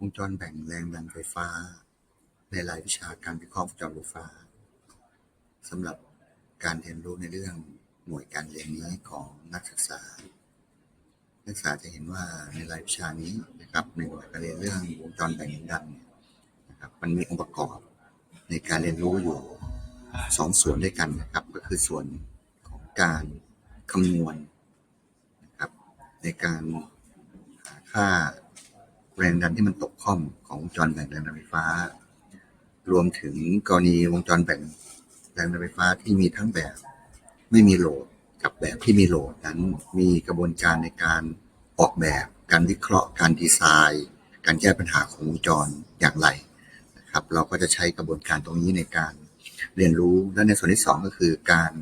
วงจรแบ่งแรงดันไฟฟ้า ในรายวิชาการวิเคราะห์วงจรไฟฟ้าสำหรับการเรียนรู้ในเรื่องหน่วยการเรียนนี้ของนักศึกษา นักศึกษาจะเห็นว่าในรายวิชานี้นะครับในหน่วยการเรียนเรื่องวงจรแบ่งแรงดันเนี่ยนะครับมันมีองค์ประกอบในการเรียนรู้อยู่สองส่วนด้วยกันนะครับ ก็คือส่วนของการคำนวณนะครับในการหาค่า แรงดันที่มันตกข้อมของวงจรแบ่งแรงดันไฟฟ้า รวมถึงกรณีวงจรแบ่งแรงดันไฟฟ้าที่มีทั้งแบบไม่มีโหลดกับแบบที่มีโหลดนั้นมีกระบวนการในการออกแบบ การวิเคราะห์ การดีไซน์ การแก้ปัญหาของวงจรอย่างไรนะครับ เราก็จะใช้กระบวนการตรงนี้ในการเรียนรู้และในส่วนที่สองก็คือการ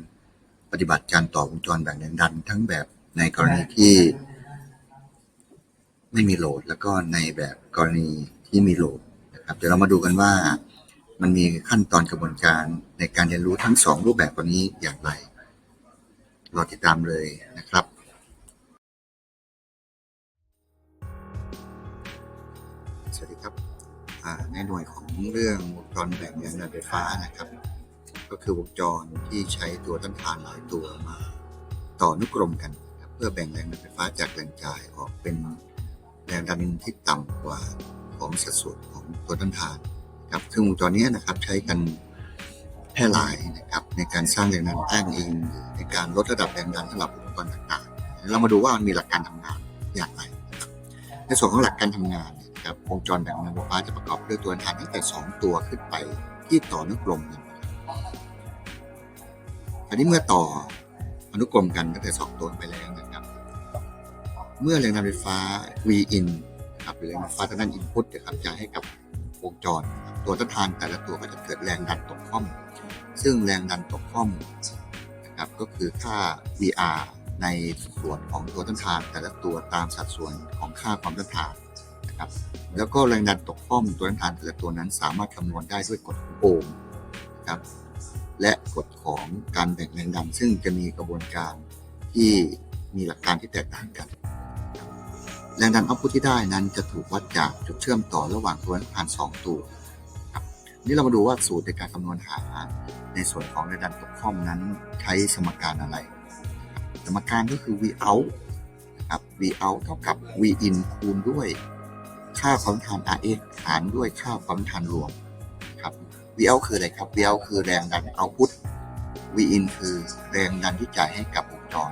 ปฏิบัติการต่อวงจรแบ่งแรงดัน ทั้งแบบในกรณีที่ ไม่มีโหลด แล้วก็ในแบบกรณีที่มีโหลดนะครับ เดี๋ยวเรามาดูกันว่ามันมีขั้นตอนกระบวนการในการเรียนรู้ทั้งสองรูปแบบตัวนี้อย่างไรรอติดตามเลยนะครับสวัสดีครับในหน่วยของเรื่องวงจรแบ่งแรงดันไฟฟ้านะครับ ก็คือวงจรที่ใช้ตัวต้านทานหลายตัวมา ต่อนุกรมกัน เพื่อแบ่งแรงดันไฟฟ้าจากแรงจ่ายออกเป็น แรงดันที่ต่ำกว่าของสัดส่วนของตัวต้านทานครับซึ่งวงจรนี้นะครับใช้กันแพร่หลายนะครับในการสร้างแรงดันอ้างอิงหรือในการลดระดับแรงดันสำหรับอุปกรณ์ต่างๆ เรามาดูว่ามันมีหลักการทำงานอย่างไรนะครับในส่วนของหลักการทำงานนะครับวงจรแบ่งแรงดันไฟฟ้าจะประกอบด้วยตัวต้านทานตั้งแต่ 2 ตัวขึ้นไปที่ต่อนุกรมกันอันนี้เมื่อต่ออนุกรมกันตั้งแต่สองตัวไปแล้วนะ เมื่อแรงดันไฟฟ้า V in นะครับหรือแรงดันไฟฟ้าทางด้าน input นะครับจะให้กับวงจร ตัวต้านทานแต่ละตัวก็จะเกิดแรงดันตกข้อม ซึ่งแรงดันตกข้อมนะครับก็คือค่า VR ในส่วนของตัวต้านทานแต่ละตัวตามสัดส่วนของค่าความต้านทานนะครับแล้วก็แรงดันตกข้อมตัวต้านทานแต่ละตัวนั้นสามารถคำนวณได้ด้วยกฎของโอห์มนะครับและกฎของการแบ่งแรงดันซึ่งจะมีกระบวนการที่มีหลักการที่แตกต่างกัน แรงดันเอาพุทที่ได้นั้นจะถูกวัดจากจุดเชื่อมต่อระหว่างตัวผ่านสองตัวครับนี่เรามาดูว่าสูตรในการคำนวณหา ในส่วนของแรงดันตกข้อมนั้นใช้สมการอะไร สมการก็คือ V out ครับ V out เท่ากับ V in คูณด้วยค่าความทาน RS หารด้วยค่าความทานรวมครับ V out คืออะไรครับ V out คือแรงดันเอาพุท V in คือแรงดันที่จ่ายให้กับวงจร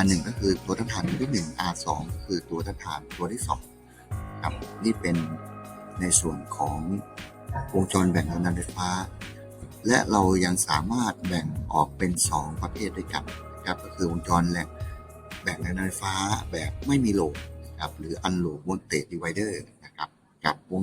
R 1 ก็คือตัวต้านทานตัวที่ 1 R 2 ก็คือตัวต้านทานตัวที่2ครับนี่เป็นในส่วนของวงจรแบ่งแรงดันไฟฟ้า และเรายังสามารถแบ่งออกเป็น 2 ประเภทด้วยกันครับก็คือวงจรแรงแบ่งแรงดันไฟฟ้าแบบไม่มีโหลดนะครับหรือ unload voltage divider นะครับกับวง